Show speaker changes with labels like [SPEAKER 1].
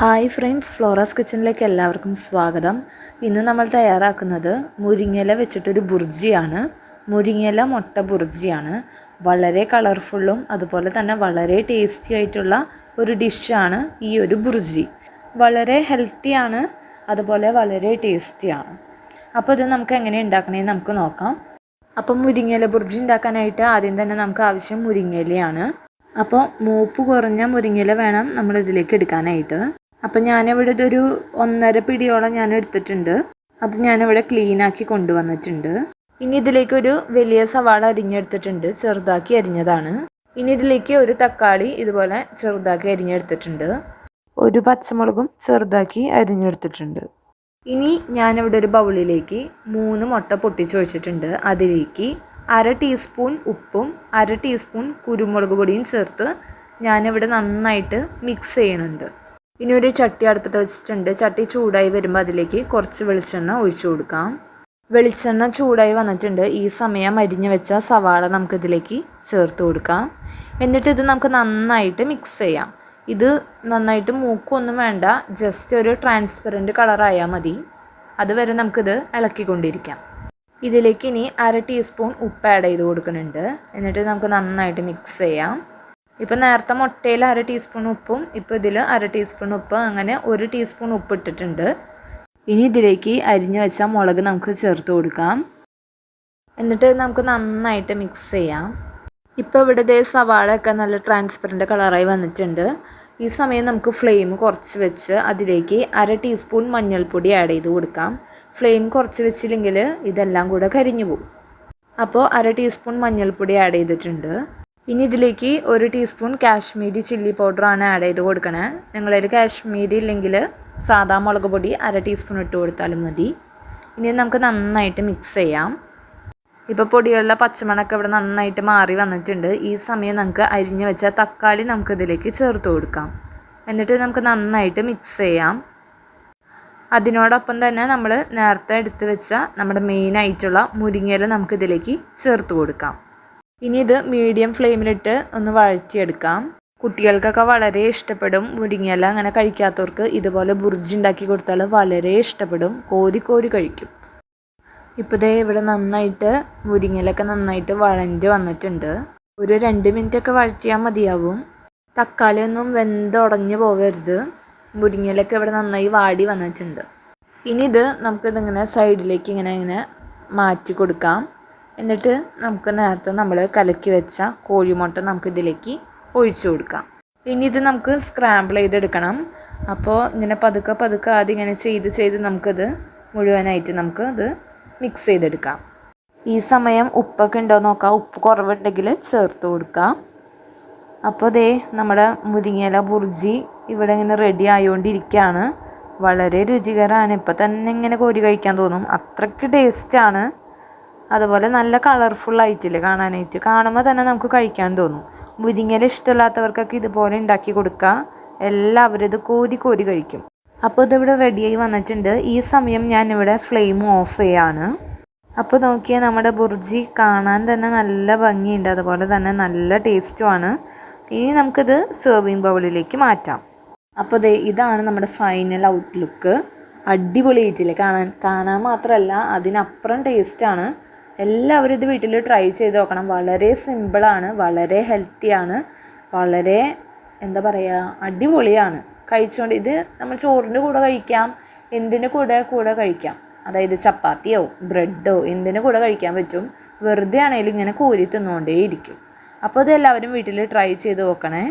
[SPEAKER 1] Hi friends Flora's കിച്ചണിലേക്ക് എല്ലാവർക്കും സ്വാഗതം. ഇന്ന് നമ്മൾ തയ്യാറാക്കുന്നത് മുരിങ്ങയില വെച്ചിട്ടൊരു ബുർജിയാണ്. മുരിങ്ങയില മുട്ട ബുർജിയാണ്. വളരെ കളർഫുള്ളും അതുപോലെ തന്നെ വളരെ ടേസ്റ്റി ആയിട്ടുള്ള ഒരു ഡിഷാണ് ഈ ഒരു ബുർജി. വളരെ ഹെൽത്തിയാണ് അതുപോലെ വളരെ ടേസ്റ്റിയാണ് അപ്പോൾ ഇത് നമുക്ക് എങ്ങനെ ഉണ്ടാക്കണമെന്ന് നമുക്ക് നോക്കാം. അപ്പം മുരിങ്ങയില ബുർജി ഉണ്ടാക്കാനായിട്ട് ആദ്യം തന്നെ നമുക്ക് ആവശ്യം മുരിങ്ങയിലയാണ്. അപ്പോൾ മൂപ്പ് കുറഞ്ഞ മുരിങ്ങയില വേണം നമ്മൾ ഇതിലേക്ക് എടുക്കാനായിട്ട്. അപ്പം ഞാനിവിടെ ഇതൊരു ഒന്നര പിടിയോളം ഞാൻ എടുത്തിട്ടുണ്ട്. അത് ഞാനിവിടെ ക്ലീനാക്കി കൊണ്ടുവന്നിട്ടുണ്ട്. ഇനി ഇതിലേക്ക് ഒരു വലിയ സവാള അരിഞ്ഞെടുത്തിട്ടുണ്ട്. ചെറുതാക്കി അരിഞ്ഞതാണ്. ഇനി ഇതിലേക്ക് ഒരു തക്കാളി ഇതുപോലെ ചെറുതാക്കി അരിഞ്ഞെടുത്തിട്ടുണ്ട്. ഒരു പച്ചമുളകും ചെറുതാക്കി അരിഞ്ഞെടുത്തിട്ടുണ്ട്. ഇനി ഞാനിവിടെ ഒരു ബൗളിലേക്ക് മൂന്ന് മുട്ട പൊട്ടിച്ചു വെച്ചിട്ടുണ്ട് അതിലേക്ക് അര ടീസ്പൂൺ ഉപ്പും അര ടീസ്പൂൺ കുരുമുളക് പൊടിയും ചേർത്ത് ഞാനിവിടെ നന്നായിട്ട് മിക്സ് ചെയ്യുന്നുണ്ട്. ഇനി ഒരു ചട്ടി അടുപ്പത്ത് വെച്ചിട്ടുണ്ട്. ചട്ടി ചൂടായി വരുമ്പോൾ അതിലേക്ക് കുറച്ച് വെളിച്ചെണ്ണ ഒഴിച്ചു കൊടുക്കാം. വെളിച്ചെണ്ണ ചൂടായി വന്നിട്ടുണ്ട്. ഈ സമയം അരിഞ്ഞു വെച്ച സവാള നമുക്കിതിലേക്ക് ചേർത്ത് കൊടുക്കാം. എന്നിട്ട് ഇത് നമുക്ക് നന്നായിട്ട് മിക്സ് ചെയ്യാം. ഇത് നന്നായിട്ട് മൂക്കൊന്നും വേണ്ട. ജസ്റ്റ് ഒരു ട്രാൻസ്പെറന്റ് കളറായാൽ മതി. അതുവരെ നമുക്കിത് ഇളക്കിക്കൊണ്ടിരിക്കാം. ഇതിലേക്ക് ഇനി അര ടീസ്പൂൺ ഉപ്പ് ആഡ് ചെയ്ത് കൊടുക്കുന്നുണ്ട്. എന്നിട്ട് നമുക്ക് നന്നായിട്ട് മിക്സ് ചെയ്യാം. ഇപ്പം നേരത്തെ മുട്ടയിൽ അര ടീസ്പൂൺ ഉപ്പും ഇപ്പോൾ ഇതിൽ അര ടീസ്പൂൺ ഉപ്പ് അങ്ങനെ ഒരു ടീസ്പൂൺ ഉപ്പ് ഇട്ടിട്ടുണ്ട്. ഇനി ഇതിലേക്ക് അരിഞ്ഞു വെച്ച മുളക് നമുക്ക് ചേർത്ത് കൊടുക്കാം. എന്നിട്ട് നമുക്ക് നന്നായിട്ട് മിക്സ് ചെയ്യാം. ഇപ്പോൾ ഇവിടെ ദേ സവാളയൊക്കെ നല്ല ട്രാൻസ്പെറന്റ് കളറായി വന്നിട്ടുണ്ട്. ഈ സമയം നമുക്ക് ഫ്ലെയിം കുറച്ച് വെച്ച് അതിലേക്ക് അര ടീസ്പൂൺ മഞ്ഞൾപ്പൊടി ആഡ് ചെയ്ത് കൊടുക്കാം. ഫ്ലെയിം കുറച്ച് വെച്ചില്ലെങ്കിൽ ഇതെല്ലാം കൂടെ കരിഞ്ഞു പോകും. അപ്പോൾ അര ടീസ്പൂൺ മഞ്ഞൾപ്പൊടി ആഡ് ചെയ്തിട്ടുണ്ട്. ഇനി ഇതിലേക്ക് ഒരു ടീസ്പൂൺ കാശ്മീരി ചില്ലി പൗഡറാണ് ആഡ് ചെയ്ത് കൊടുക്കണേ. നിങ്ങളതിൽ കാശ്മീരി ഇല്ലെങ്കിൽ സാധാ മുളക് പൊടി അര ടീസ്പൂൺ ഇട്ട് കൊടുത്താലും മതി. ഇനി നമുക്ക് നന്നായിട്ട് മിക്സ് ചെയ്യാം. ഇപ്പോൾ പൊടികളുടെ പച്ചമണൊക്കെ ഇവിടെ നന്നായിട്ട് മാറി വന്നിട്ടുണ്ട്. ഈ സമയം നമുക്ക് അരിഞ്ഞു വെച്ച തക്കാളി നമുക്ക് ഇതിലേക്ക് ചേർത്ത് കൊടുക്കാം. എന്നിട്ട് നമുക്ക് നന്നായിട്ട് മിക്സ് ചെയ്യാം. അതിനോടൊപ്പം തന്നെ നമ്മൾ നേരത്തെ എടുത്ത് വെച്ച നമ്മുടെ മെയിനായിട്ടുള്ള മുരിങ്ങയില നമുക്കിതിലേക്ക് ചേർത്ത് കൊടുക്കാം. ഇനി ഇത് മീഡിയം ഫ്ലെയിമിലിട്ട് ഒന്ന് വഴറ്റിയെടുക്കാം. കുട്ടികൾക്കൊക്കെ വളരെ ഇഷ്ടപ്പെടും മുരിങ്ങയില. അങ്ങനെ കഴിക്കാത്തവർക്ക് ഇതുപോലെ ബുർജി ഉണ്ടാക്കി കൊടുത്താൽ വളരെ ഇഷ്ടപ്പെടും. കോരി കോരി കഴിക്കും. ഇപ്പോൾ ദേ ഇവിടെ നന്നായിട്ട് മുരിങ്ങയിലൊക്കെ നന്നായിട്ട് വഴഞ്ഞ് വന്നിട്ടുണ്ട്. ഒരു രണ്ട് മിനിറ്റൊക്കെ വഴറ്റിയാൽ മതിയാവും. തക്കാളി ഒന്നും വെന്തുടഞ്ഞു പോകരുത് മുരിങ്ങയിലൊക്കെ ഇവിടെ നന്നായി വാടി വന്നിട്ടുണ്ട്. ഇനി ഇത് നമുക്കിതിങ്ങനെ സൈഡിലേക്ക് ഇങ്ങനെ ഇങ്ങനെ മാറ്റി കൊടുക്കാം. എന്നിട്ട് നമുക്ക് നേരത്തെ നമ്മൾ കലക്കി വെച്ച കോഴിമുട്ട നമുക്ക് ഇതിലേക്ക് ഒഴിച്ചു കൊടുക്കാം. ഇനി ഇത് നമുക്ക് സ്ക്രാമ്പിൾ ചെയ്തെടുക്കണം. അപ്പോൾ ഇങ്ങനെ പതുക്കെ പതുക്കെ ആദ്യം ഇങ്ങനെ ചെയ്ത് ചെയ്ത് നമുക്കത് മുഴുവനായിട്ട് നമുക്ക് ഇത് മിക്സ് ചെയ്തെടുക്കാം. ഈ സമയം ഉപ്പൊക്കെ ഉണ്ടോ നോക്കാം. ഉപ്പ് കുറവുണ്ടെങ്കിൽ ചേർത്ത് കൊടുക്കാം. അപ്പോൾ ദേ നമ്മുടെ മുരിങ്ങയില ബുർജി ഇവിടെ ഇങ്ങനെ റെഡി ആയതുകൊണ്ടിരിക്കുകയാണ് വളരെ രുചികരമാണ്. ഇപ്പം തന്നെ ഇങ്ങനെ കോരി കഴിക്കാൻ തോന്നും. അത്രയ്ക്ക് ടേസ്റ്റാണ് അതുപോലെ നല്ല കളർഫുൾ ആയിട്ടില്ല കാണാനായിട്ട്. കാണുമ്പോൾ തന്നെ നമുക്ക് കഴിക്കാൻ തോന്നും. മുരിങ്ങല ഇഷ്ടമില്ലാത്തവർക്കൊക്കെ ഇതുപോലെ ഉണ്ടാക്കി കൊടുക്കുക എല്ലാവരും ഇത് കോരി കോരി കഴിക്കും. അപ്പോൾ ഇതിവിടെ റെഡിയായി വന്നിട്ടുണ്ട്. ഈ സമയം ഞാൻ ഇവിടെ ഫ്ലെയിം ഓഫ് ചെയ്യാണ്. അപ്പോൾ നോക്കിയാൽ നമ്മുടെ ബുർജി കാണാൻ തന്നെ നല്ല ഭംഗിയുണ്ട്. അതുപോലെ തന്നെ നല്ല ടേസ്റ്റുമാണ് ഇനി നമുക്കിത് സെർവിങ് ബൗളിലേക്ക് മാറ്റാം. അപ്പോൾ ദേ ഇതാണ് നമ്മുടെ ഫൈനൽ ഔട്ട്ലുക്ക് അടിപൊളിയായിട്ടില്ലേ കാണാൻ. കാണാൻ മാത്രമല്ല അതിനപ്പുറം ടേസ്റ്റാണ് എല്ലാവരും ഇത് വീട്ടിൽ ട്രൈ ചെയ്ത് നോക്കണം. വളരെ സിമ്പിളാണ് വളരെ ഹെൽത്തിയാണ് വളരെ എന്താ പറയുക അടിപൊളിയാണ്. കഴിച്ചുകൊണ്ട് ഇത് നമ്മൾ ചോറിന്റെ കൂടെ കഴിക്കാം എന്തിന്റെ കൂടെ കൂടെ കഴിക്കാം. അതായത് ചപ്പാത്തിയോ ബ്രെഡോ എന്തിന്റെ കൂടെ കഴിക്കാൻ പറ്റും വെറുതെ ആണെങ്കിലും ഇങ്ങനെ കോരി തിന്നുകൊണ്ടേ ഇരിക്കും അപ്പോൾ ഇത് എല്ലാവരും വീട്ടിൽ ട്രൈ ചെയ്ത് നോക്കണേ.